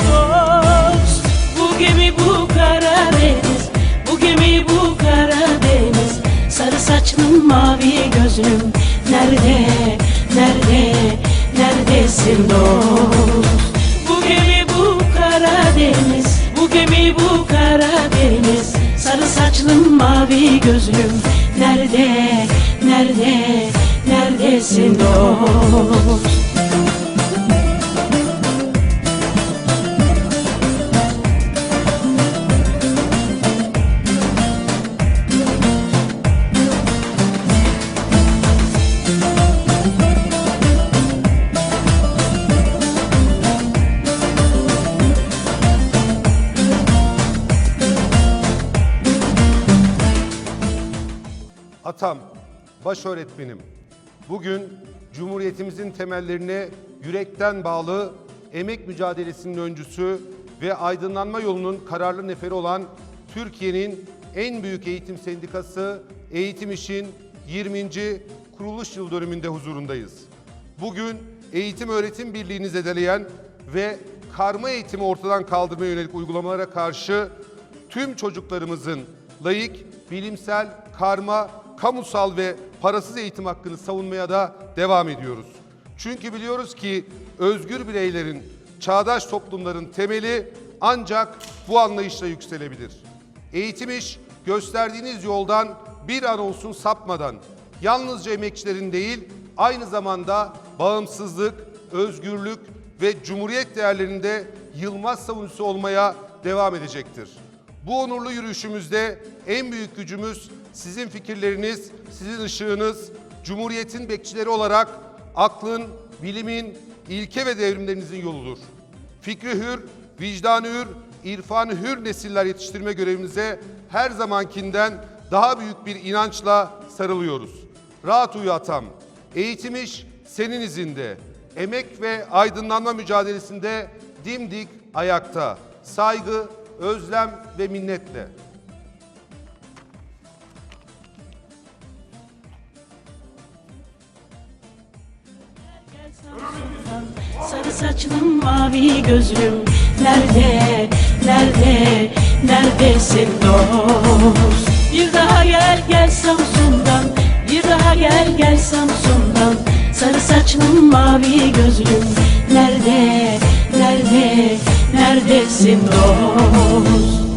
dost? Bu gemi bu Karadeniz, bu gemi bu Karadeniz. Sarı saçlım mavi gözlüm, nerede, nerede, neredesin dost? Bu gemi bu Karadeniz, bu gemi bu Karadeniz. Sarı saçlım mavi gözlüm, nerede, nerede, neredesin dost? Atam, baş öğretmenim. Bugün Cumhuriyetimizin temellerine yürekten bağlı emek mücadelesinin öncüsü ve aydınlanma yolunun kararlı neferi olan Türkiye'nin en büyük eğitim sendikası Eğitim İş'in 20. kuruluş yıl dönümünde huzurundayız. Bugün eğitim öğretim birliğini zedeleyen ve karma eğitimi ortadan kaldırmaya yönelik uygulamalara karşı tüm çocuklarımızın layık, bilimsel, karma, kamusal ve parasız eğitim hakkını savunmaya da devam ediyoruz. Çünkü biliyoruz ki özgür bireylerin, çağdaş toplumların temeli ancak bu anlayışla yükselebilir. Eğitim iş gösterdiğiniz yoldan bir an olsun sapmadan yalnızca emekçilerin değil aynı zamanda bağımsızlık, özgürlük ve cumhuriyet değerlerinde yılmaz savunucusu olmaya devam edecektir. Bu onurlu yürüyüşümüzde en büyük gücümüz sizin fikirleriniz, sizin ışığınız, Cumhuriyet'in bekçileri olarak aklın, bilimin, ilke ve devrimlerinizin yoludur. Fikri hür, vicdanı hür, irfanı hür nesiller yetiştirme görevimize her zamankinden daha büyük bir inançla sarılıyoruz. Rahat uyu atam. Eğitim iş senin izinde. Emek ve aydınlanma mücadelesinde dimdik ayakta. Saygı, özlem ve minnetle. Sarı saçlım mavi gözlüm Nerede, nerede, neredesin dost Bir daha gel gel Samsun'dan Bir daha gel gel Samsun'dan Sarı saçlım mavi gözlüm Nerede, nerede, neredesin dost